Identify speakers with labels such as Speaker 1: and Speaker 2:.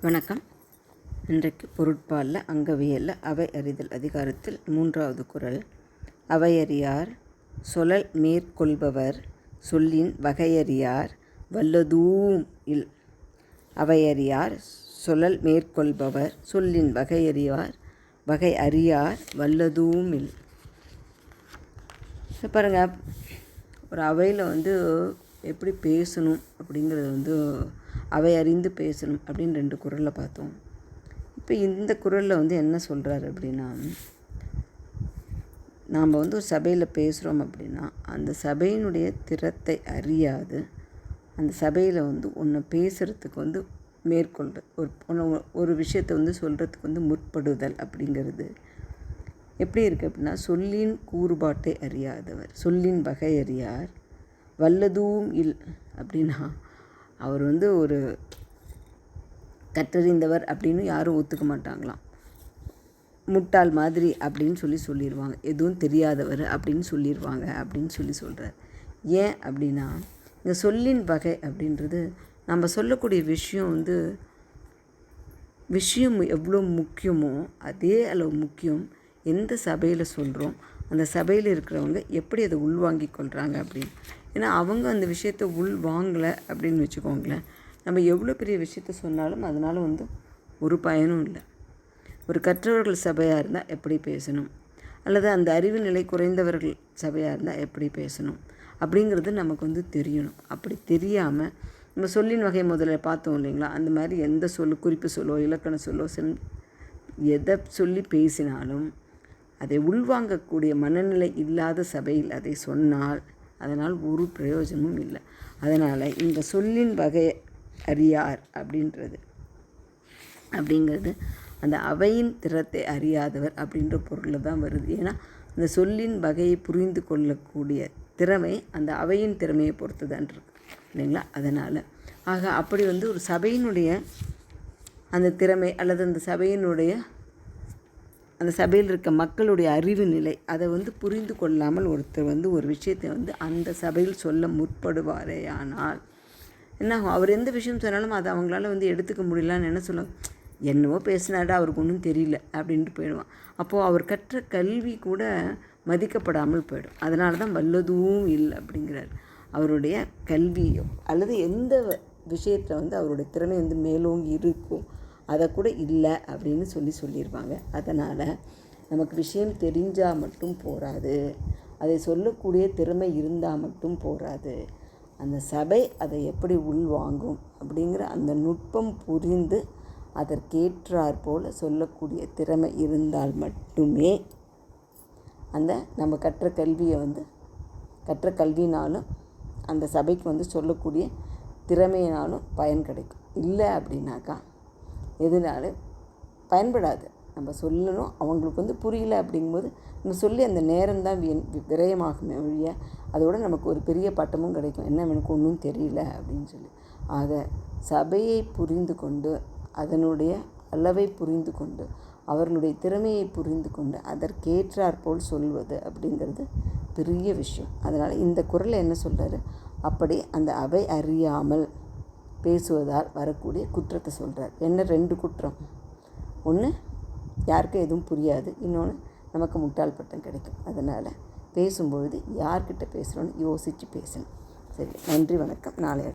Speaker 1: வணக்கம். இன்றைக்கு பொருட்பாலில் அங்கவியலில் அவை அறிதல் அதிகாரத்தில் மூன்றாவது குறள் அவையறியார் சொலல் மேற்கொள்பவர் சொல்லின் வகையறியார் வல்லதூம் இல். அவையறியார் சொலல் மேற்கொள்பவர் சொல்லின் வகையறியார் வகை அறியார் வல்லதூம் இல் பாருங்கள் ஒரு அவையில் வந்து எப்படி பேசணும் அப்படிங்கிறது வந்து அவை அறிந்து பேசணும் அப்படின்னு ரெண்டு குரலில் பார்த்தோம். இப்போ இந்த குரலில் வந்து என்ன சொல்கிறாரு அப்படின்னா நாம் வந்து ஒரு சபையில் பேசுகிறோம் அப்படின்னா அந்த சபையினுடைய திறத்தை அறியாது. அந்த சபையில் வந்து ஒன்று பேசுகிறதுக்கு வந்து மேற்கொள்கிறது ஒரு ஒன்று ஒரு விஷயத்தை வந்து சொல்கிறதுக்கு வந்து முற்படுதல் அப்படிங்கிறது. எப்படி இருக்குது அப்படின்னா சொல்லின் கூறுபாட்டை அறியாதவர் சொல்லின் வகை அறியார். வல்லதும் இல் அப்படின்னா அவர் வந்து ஒரு கற்றறிந்தவர் அப்படின்னு யாரும் ஒத்துக்க மாட்டாங்களாம். முட்டாள் மாதிரி அப்படின்னு சொல்லி சொல்லிடுவாங்க எதுவும் தெரியாதவர் அப்படின்னு சொல்லிடுவாங்க அப்படின்னு சொல்லி சொல்கிறார் ஏன் அப்படின்னா இந்த சொல்லின் வகை அப்படின்றது நம்ம சொல்லக்கூடிய விஷயம் வந்து விஷயம் எவ்வளோ முக்கியமோ அதே அளவு முக்கியம் எந்த சபையில் சொல்கிறோம் அந்த சபையில் இருக்கிறவங்க எப்படி அதை உள்வாங்கி கொள்கிறாங்க அப்படின்னு. ஏன்னா அவங்க அந்த விஷயத்தை உள் வாங்கலை அப்படின்னு வச்சுக்கோங்களேன். நம்ம எவ்வளோ பெரிய விஷயத்த சொன்னாலும் அதனால் வந்து ஒரு பயனும் இல்லை. ஒரு கற்றவர்கள் சபையாக இருந்தால் எப்படி பேசணும்? அல்லது அந்த அறிவு நிலை குறைந்தவர்கள் சபையாக இருந்தால் எப்படி பேசணும்? அப்படிங்கிறது நமக்கு வந்து தெரியணும். அப்படி தெரியாமல் நம்ம சொல்லின் வகை முதல்ல பார்த்தோம் இல்லைங்களா? அந்த மாதிரி எந்த சொல்லு குறிப்பு சொல்லோ இலக்கண சொல்லோ சென் எதை சொல்லி பேசினாலும் அதை உள்வாங்கக்கூடிய மனநிலை இல்லாத சபையில் அதை சொன்னால் அதனால் ஒரு பிரயோஜனமும் இல்லை. அதனால் இந்த சொல்லின் வகை அறியார் அப்படின்றது. அப்படிங்கிறது அந்த அவையின் திறத்தை அறியாதவர் அப்படின்ற பொருளில் தான் வருது. ஏன்னா அந்த சொல்லின் வகையை புரிந்து கொள்ளக்கூடிய திறமை அந்த அவையின் திறமையை பொறுத்து தான் இருக்கு. இல்லைங்களா? அதனால் ஆக அப்படி வந்து ஒரு சபையினுடைய அந்த திறமை அல்லது அந்த சபையினுடைய அந்த சபையில் இருக்க மக்களுடைய அறிவு நிலை அதை வந்து புரிந்து கொள்ளாமல் ஒருத்தர் வந்து ஒரு விஷயத்தை வந்து அந்த சபையில் சொல்ல முற்படுவாரே ஆனால் என்ன அவர் எந்த விஷயம் சொன்னாலும் அதை அவங்களால வந்து எடுத்துக்க முடியலான்னு என்ன சொல்லுவாங்க? என்னவோ பேசினாடா அவருக்கு ஒன்றும் தெரியல அப்படின்ட்டு போயிடுவான். அப்போது அவர் கற்ற கல்வி கூட மதிக்கப்படாமல் போயிடும். அதனால தான் வல்லதும் இல்லை அப்படிங்கிறார். அவருடைய கல்வியோ அல்லது எந்த விஷயத்தில் வந்து அவருடைய திறமை வந்து மேலோங்கி இருக்கும் அதை கூட இல்லை அப்படின்னு சொல்லி சொல்லிடுவாங்க அதனால் நமக்கு விஷயம் தெரிஞ்சால் மட்டும் போகாது அதை சொல்லக்கூடிய திறமை இருந்தால் மட்டும் போகாது அந்த சபை அதை எப்படி உள்வாங்கும் அப்படிங்கிற அந்த நுட்பம் புரிந்து அதற்கேற்றாற் போல் சொல்லக்கூடிய திறமை இருந்தால் மட்டுமே அந்த நம்ம கற்ற கல்வியை வந்து கற்ற கல்வினாலும் அந்த சபைக்கு வந்து சொல்லக்கூடிய திறமையினாலும் பயன் கிடைக்கும். இல்லை அப்படின்னாக்கா எதுனாலும் பயன்படாது. நம்ம சொல்லணும் அவங்களுக்கு வந்து புரியல அப்படிங்கும்போது நம்ம சொல்லி அந்த நேரம் தான் விரயமாகுமே ஒழிய அதோட நமக்கு ஒரு பெரிய பட்டமும் கிடைக்கும். என்ன எனக்கு ஒன்றும் தெரியல அப்படின்னு சொல்லி. ஆக சபையை புரிந்து கொண்டு அதனுடைய அளவை புரிந்து கொண்டு அவர்களுடைய திறமையை புரிந்து கொண்டு அதற்கேற்றாற்போல் சொல்வது அப்படிங்கிறது பெரிய விஷயம். அதனால் இந்த குரலை என்ன சொல்கிறாரு அப்படி அந்த அவை அறியாமல் பேசுவதால் வரக்கூடிய குற்றத்தை சொல்கிறார் என்ன ரெண்டு குற்றம்? ஒன்று யாருக்கும் எதுவும் புரியாது. இன்னொன்று நமக்கு முட்டாள் பட்டம் கிடைக்கும். அதனால் பேசும்பொழுது யார்கிட்ட பேசுகிறோன்னு யோசித்து பேசணும். சரி நன்றி வணக்கம். நாளை